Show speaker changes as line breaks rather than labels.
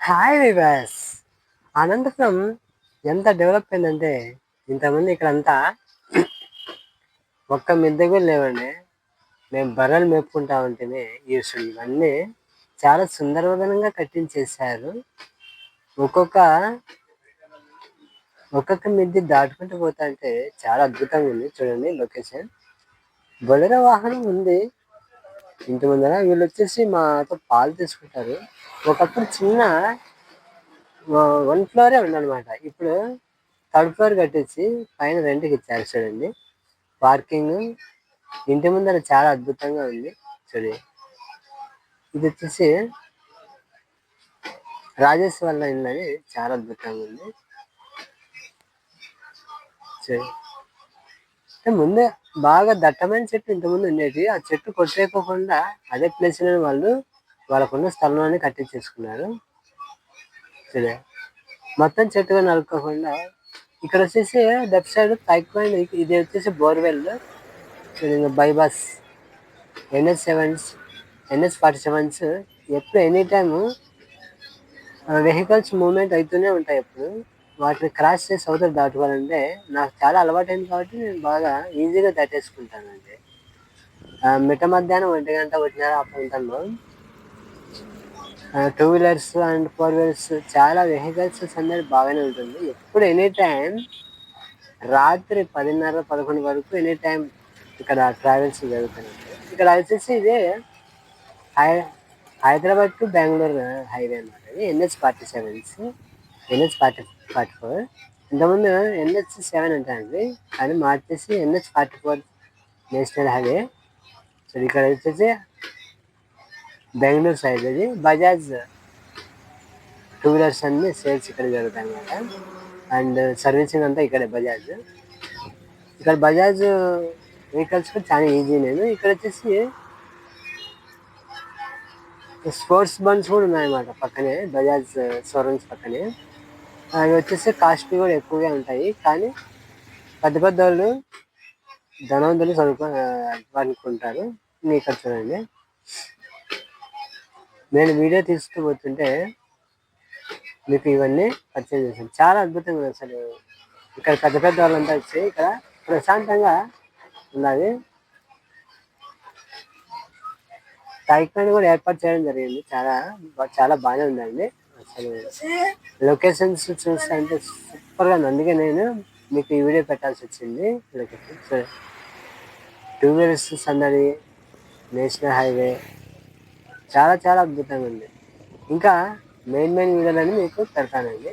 Hi వివాస్ Anantapuram ఎంత develop అయిందంటే ఇంతమంది ఇక్కడంతా ఒక్క మిద్దె కూడా లేవండి. మేము బర్రెలు మేపుకుంటా ఉంటేనే అసలు ఇవన్నీ చాలా సుందరవదనంగా కట్టించేశారు. ఒక్కొక్క ఒక్కొక్క మిద్దె దాటుకుంటూ పోతా అంటే చాలా అద్భుతంగా ఉంది. చూడండి లొకేషన్ బొలెరో వాహనం ఉంది. ఇంటి ముందర వీళ్ళు వచ్చేసి మాతో పాలు తీసుకుంటారు. ఒకప్పుడు చిన్న వన్ ఫ్లోరే ఉండనమాట ఇప్పుడు థర్డ్ ఫ్లోర్ కట్టేసి పైన రెంట్కి ఇచ్చారు చూడండి. పార్కింగ్ ఇంటి ముందర చాలా అద్భుతంగా ఉంది చూడండి ఇది వచ్చేసి రాజేష్ వాళ్ళ ఇల్లు చాలా అద్భుతంగా ఉంది. చూడండి ముందే బాగా దట్టమైన చెట్టు ఇంతకుముందు ఉండేది ఆ చెట్టు కొట్టేయకోకుండా అదే ప్లేస్ వాళ్ళు వాళ్ళకున్న స్థలంలోనే కట్టించేసుకున్నారు. సరే. మొత్తం చెట్టుగా నలుపుకోకుండా ఇక్కడ వచ్చేసి లెఫ్ట్ సైడ్ పైక్ పాయింట్ ఇది వచ్చేసి borewell. Bypass NH sevens NH forty sevens. ఎప్పుడు ఎనీ టైము వెహికల్స్ మూమెంట్ అవుతూనే ఉంటాయి ఎప్పుడు. వాటిని క్రాస్ చేసి అవతల దాటుకోవాలంటే నాకు చాలా అలవాటైంది కాబట్టి నేను బాగా ఈజీగా దాటేసుకుంటానండి మిట్ట మధ్యాహ్నం ఒంటి గంట వచ్చినారా ఆ ప్రాంతంలో. Two wheelers and four wheelers చాలా వెహికల్స్ సందడి బాగానే ఉంటుంది. ఎప్పుడు ఎనీ టైం రాత్రి పదిన్నర పదకొండు వరకు ఎనీ టైం ఇక్కడ ట్రావెల్స్ జరుగుతున్నాయి ఇక్కడ వచ్చేసి ఇదే హై హైదరాబాద్ టు బెంగళూరు హైవే అన్నమాట. NH forty sevens NH forty forty four ఇంతకుముందు ఎన్హెచ్ సెవెన్ అంటారండి కానీ మార్చేసి NH forty four national highway so ఇక్కడ వచ్చేసి బెంగళూరు సైడ్ అది బజాజ్ టూ వీలర్స్ అన్ని సేల్స్ ఇక్కడ జరుగుతాయి అనమాట అండ్ సర్వీసింగ్ అంతా ఇక్కడే బజాజ్ ఇక్కడ బజాజ్ వెహికల్స్ కూడా చాలా ఈజీ నేను ఇక్కడ వచ్చేసి స్పోర్ట్స్ బండ్స్ కూడా ఉన్నాయన్నమాట పక్కనే బజాజ్ షోరూమ్స్ పక్కనే అవి వచ్చేసి కాస్ట్ కూడా ఎక్కువగా ఉంటాయి. కానీ పెద్ద పెద్ద వాళ్ళు ధనవంతులు చదువుకో అనుకుంటారు. ఇక్కడ చూడండి. నేను వీడియో తీసుకుపోతుంటే మీకు ఇవన్నీ పరిచయం చేశాను. చాలా అద్భుతంగా ఉంది అసలు. ఇక్కడ పెద్ద పెద్ద వాళ్ళంతా వచ్చి ఇక్కడ ప్రశాంతంగా ఉన్నది టైకాండ్ కూడా ఏర్పాటు చేయడం జరిగింది. చాలా చాలా బాగానే ఉందండి. అసలు లొకేషన్స్ చూస్తే అంటే సూపర్గా ఉంది. అందుకే నేను మీకు ఈ వీడియో పెట్టాల్సి వచ్చింది. టూ వీలర్స్ సందడి నేషనల్ హైవే చాలా చాలా అద్భుతంగా ఉంది. ఇంకా మెయిన్ మెయిన్ వీడియోలని మీకు పెడతానండి.